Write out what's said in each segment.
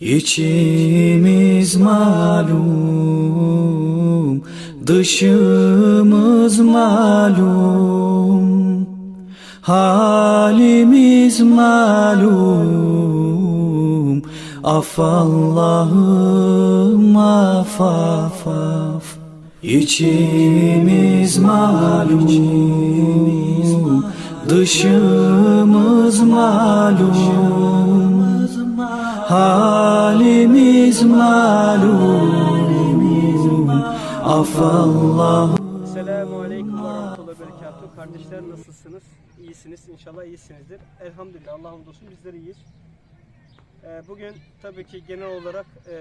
İçimiz malum, dışımız malum, halimiz malum, af Allah'ım af af af. İçimiz malum, dışımız malum, halimiz malum, af Allah'ım. Selamun Aleyküm ve Rahmetullahi Berekatuhu. Kardeşler nasılsınız? İyisiniz. İnşallah iyisinizdir. Elhamdülillah. Allah hamdolsun bizler iyiyiz. Ee, bugün tabii ki genel olarak e,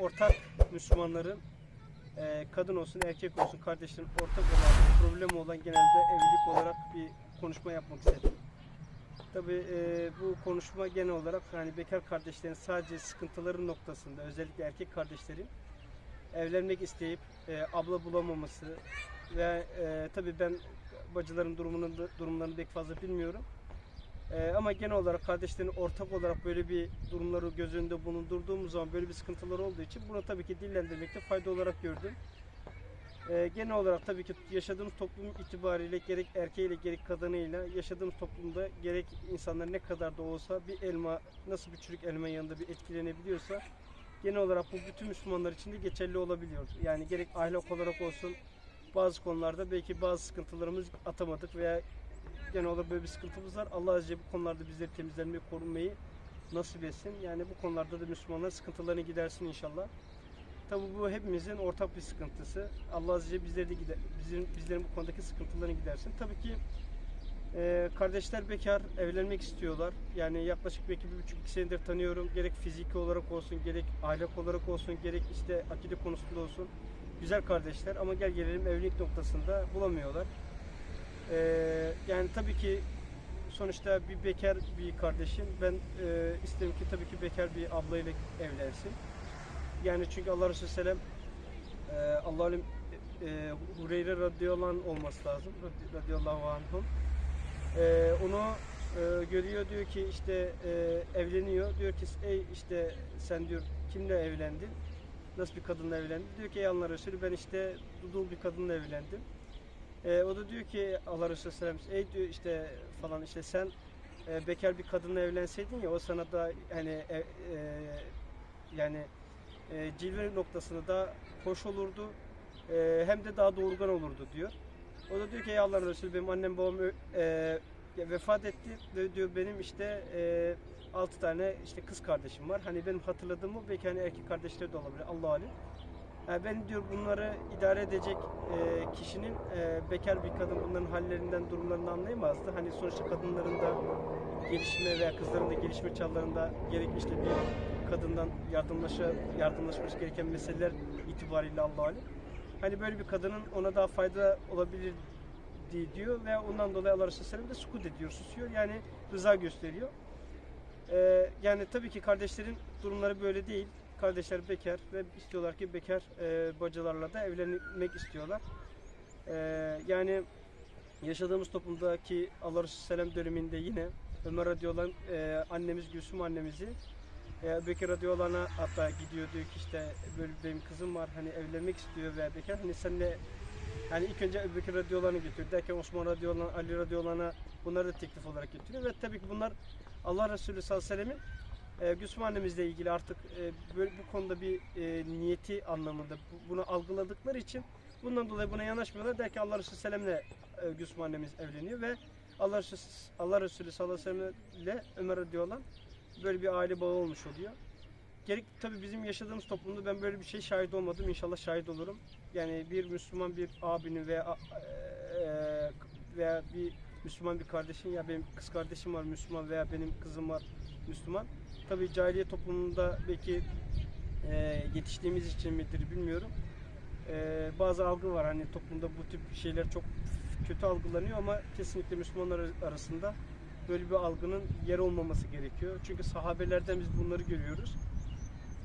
ortak Müslümanların e, kadın olsun erkek olsun kardeşlerin ortak olan problemi olan genelde evlilik olarak bir konuşma yapmak istedim. Tabii e, bu konuşma genel olarak hani bekar kardeşlerin sadece sıkıntıların noktasında özellikle erkek kardeşlerin evlenmek isteyip e, abla bulamaması ve e, tabii ben bacıların durumunu durumlarını pek fazla bilmiyorum. E, ama genel olarak kardeşlerin ortak olarak böyle bir durumları göz önünde bulundurduğumuz zaman böyle bir sıkıntılar olduğu için bunu tabii ki dillendirmekte fayda olarak gördüm. E, genel olarak tabii ki yaşadığımız toplum itibariyle gerek erkeğiyle gerek kadınıyla yaşadığımız toplumda gerek insanlar ne kadar da olsa bir elma nasıl bir çürük elma yanında bir etkilenebiliyorsa genel olarak bu bütün Müslümanlar için de geçerli olabiliyor. Yani gerek ahlak olarak olsun bazı konularda belki bazı sıkıntılarımız atamadık veya genel olarak böyle bir sıkıntımız var. Allah Azze bu konularda bizleri temizlenmeyi, korunmayı nasip etsin. Yani bu konularda da Müslümanlar sıkıntılarını gidersin inşallah. Tabi bu hepimizin ortak bir sıkıntısı. Allah Azze bizleri de gider, bizim, bizlerin bu konudaki sıkıntılarını gidersin. Tabii ki ee, kardeşler bekar, evlenmek istiyorlar. Yani yaklaşık belki bir buçuk iki senedir tanıyorum. Gerek fiziki olarak olsun, gerek ahlak olarak olsun, gerek işte akide konusunda olsun. Güzel kardeşler ama gel gelelim evlilik noktasında bulamıyorlar. Ee, yani tabii ki sonuçta bir bekar bir kardeşim. Ben e, isterim ki tabii ki bekar bir ablayla evlensin. Yani çünkü Allah Resulü Sellem e, Allah'ın e, Hureyre radıyallahu olması lazım. Radıyallahu anhum. Ee, onu e, görüyor diyor ki işte e, evleniyor diyor ki ey işte sen diyor kimle evlendin nasıl bir kadınla evlendin diyor ki ey Allah Resulü ben işte dul bir kadınla evlendim Ee, o da diyor ki Allah Resulü Sellem ey diyor işte falan işte sen e, bekar bir kadınla evlenseydin ya o sana da hani e, e, yani e, cilve noktasında da hoş olurdu e, hem de daha doğurgan olurdu diyor. O da diyor ki ey Allah Resulü benim annem babam e, vefat etti ve diyor benim işte e, 6 tane işte kız kardeşim var. Hani benim hatırladığım o belki hani erkek kardeşleri de olabilir Allah alim. Yani ben diyor bunları idare edecek e, kişinin e, bekar bir kadın bunların hallerinden durumlarını anlayamazdı. Hani sonuçta kadınların da gelişme veya kızların da gelişme çağlarında gerek işte bir kadından yardımlaşa, yardımlaşması gereken meseleler itibariyle Allah alim. Hani böyle bir kadının ona daha fayda olabilir diyor ve ondan dolayı Allah Resulü Sellem de sukut ediyor, susuyor. Yani rıza gösteriyor. Ee, yani tabii ki kardeşlerin durumları böyle değil. Kardeşler bekar ve istiyorlar ki bekar e, bacılarla da evlenmek istiyorlar. Ee, yani yaşadığımız toplumdaki Allah Resulü Sellem döneminde yine Ömer radıyallahu anh, e, annemiz Gülsüm annemizi e, Bekir radıyallahu anh'a hatta gidiyor diyor ki işte böyle benim kızım var hani evlenmek istiyor veya bekar. Hani senle yani ilk önce Ebu Bekir radıyallahu anh'ı getiriyor. Derken Osman radıyallahu anh, Ali radıyallahu anh'a bunları da teklif olarak getiriyor. Ve tabii ki bunlar Allah Resulü sallallahu aleyhi ve sellemin e, Gülsüm annemizle ilgili artık e, böyle bu konuda bir e, niyeti anlamında bu- bunu algıladıkları için bundan dolayı buna yanaşmıyorlar. Der ki Allah Resulü sellemle e, Gülsüm annemiz evleniyor ve Allah Resulü, Allah Resulü sallallahu aleyhi ve sellem ile Ömer radıyallahu anh böyle bir aile bağı olmuş oluyor. Gerek tabii bizim yaşadığımız toplumda ben böyle bir şey şahit olmadım. İnşallah şahit olurum. Yani bir Müslüman bir abinin veya e, veya bir Müslüman bir kardeşin ya benim kız kardeşim var Müslüman veya benim kızım var Müslüman. Tabii cahiliye toplumunda belki e, yetiştiğimiz için midir bilmiyorum. E, bazı algı var hani toplumda bu tip şeyler çok kötü algılanıyor ama kesinlikle Müslümanlar arasında böyle bir algının yer olmaması gerekiyor. Çünkü sahabelerden biz bunları görüyoruz.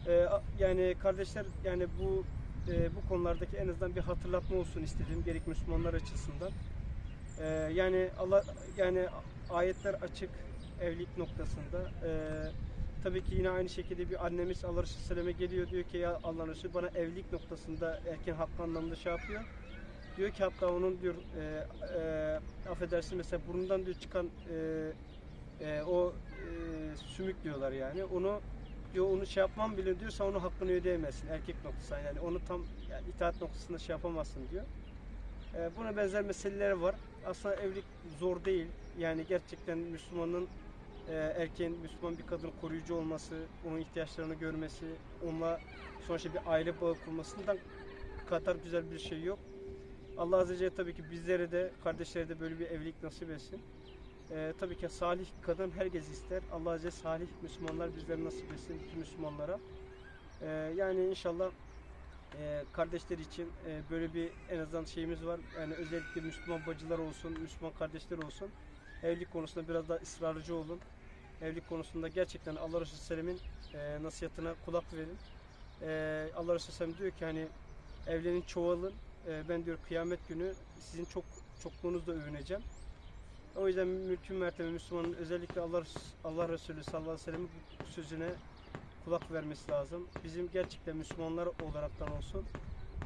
Ee, yani kardeşler yani bu e, bu konulardaki en azından bir hatırlatma olsun istedim gerek Müslümanlar açısından. Ee, yani Allah yani ayetler açık evlilik noktasında. Ee, tabii ki yine aynı şekilde bir annemiz Allah Resulü geliyor diyor ki ya Allah'ın Resulü bana evlilik noktasında erken hakkı anlamında şey yapıyor. Diyor ki hatta onun diyor e, e, affedersin mesela burnundan diyor çıkan e, e, o e, sümük diyorlar yani onu diyor onu şey yapmam bile diyorsa onun hakkını ödeyemezsin erkek noktasında yani onu tam yani itaat noktasında şey yapamazsın diyor. E, buna benzer meseleler var. Aslında evlilik zor değil. Yani gerçekten Müslümanın e, erkeğin Müslüman bir kadın koruyucu olması, onun ihtiyaçlarını görmesi, onunla sonuçta bir aile bağı kurmasından kadar güzel bir şey yok. Allah Azze ve Celle tabii ki bizlere de kardeşlere de böyle bir evlilik nasip etsin. Ee, tabii ki salih kadın herkes ister. Allah Azze salih Müslümanlar bizlere nasip etsin bütün Müslümanlara. Ee, yani inşallah e, kardeşler için e, böyle bir en azından şeyimiz var. Yani özellikle Müslüman bacılar olsun, Müslüman kardeşler olsun. Evlilik konusunda biraz daha ısrarcı olun. Evlilik konusunda gerçekten Allah Resulü Sellem'in e, nasihatine kulak verin. E, Allah Resulü Sellem diyor ki hani evlenin çoğalın. E, ben diyor kıyamet günü sizin çok çokluğunuzla övüneceğim. O yüzden mümkün mertebe Müslümanın özellikle Allah, Allah Resulü sallallahu aleyhi ve sellem'in sözüne kulak vermesi lazım. Bizim gerçekten Müslümanlar olaraktan olsun,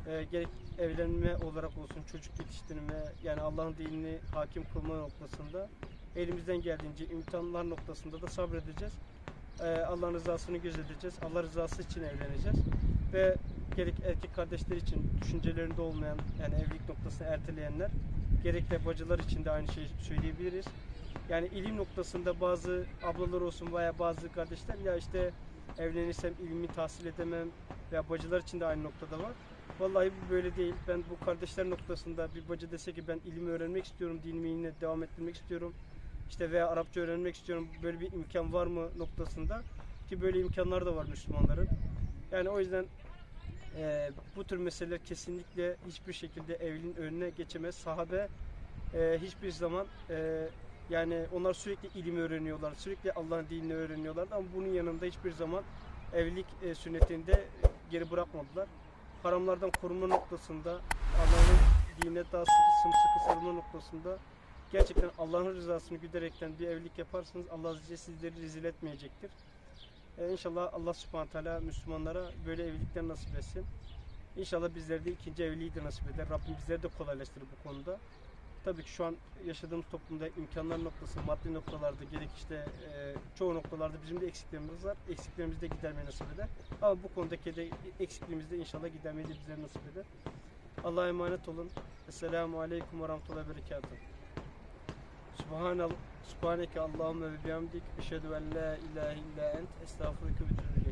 e, gerek evlenme olarak olsun, çocuk yetiştirme, yani Allah'ın dinini hakim kılma noktasında elimizden geldiğince imtihanlar noktasında da sabredeceğiz. E, Allah'ın rızasını gözeteceğiz. Allah rızası için evleneceğiz. Ve gerek erkek kardeşler için düşüncelerinde olmayan, yani evlilik noktasını erteleyenler, gerek de bacılar için de aynı şeyi söyleyebiliriz. Yani ilim noktasında bazı ablalar olsun veya bazı kardeşler ya işte evlenirsem ilmi tahsil edemem veya bacılar için de aynı noktada var. Vallahi bu böyle değil. Ben bu kardeşler noktasında bir bacı dese ki ben ilmi öğrenmek istiyorum, dinimi yine devam ettirmek istiyorum. işte veya Arapça öğrenmek istiyorum. Böyle bir imkan var mı noktasında ki böyle imkanlar da var Müslümanların. Yani o yüzden e, bu tür meseleler kesinlikle hiçbir şekilde evliliğin önüne geçemez. Sahabe e, hiçbir zaman e, yani onlar sürekli ilim öğreniyorlar, sürekli Allah'ın dinini öğreniyorlar ama bunun yanında hiçbir zaman evlilik e, sünnetinde geri bırakmadılar. Haramlardan korunma noktasında, Allah'ın dinine daha sıkı, sımsıkı sarılma noktasında gerçekten Allah'ın rızasını güderekten bir evlilik yaparsanız Allah Celle sizleri rezil etmeyecektir. E, inşallah Allah Subhanahu Teala Müslümanlara böyle evlilikler nasip etsin. İnşallah bizlere de ikinci evliliği de nasip eder. Rabbim bizleri de kolaylaştırır bu konuda. Tabii ki şu an yaşadığımız toplumda imkanlar noktası, maddi noktalarda gerek işte e, çoğu noktalarda bizim de eksiklerimiz var. Eksiklerimizi de gidermeyi nasip eder. Ama bu konudaki de eksikliğimizi de inşallah gidermeyi de bizlere nasip eder. Allah'a emanet olun. Esselamu Aleyküm ve Rahmetullahi Berekatuhu. Subhanallah, Subhaneke Allahümme ve bihamdik. Eşhedü en la ilahe illa ent. Etûbü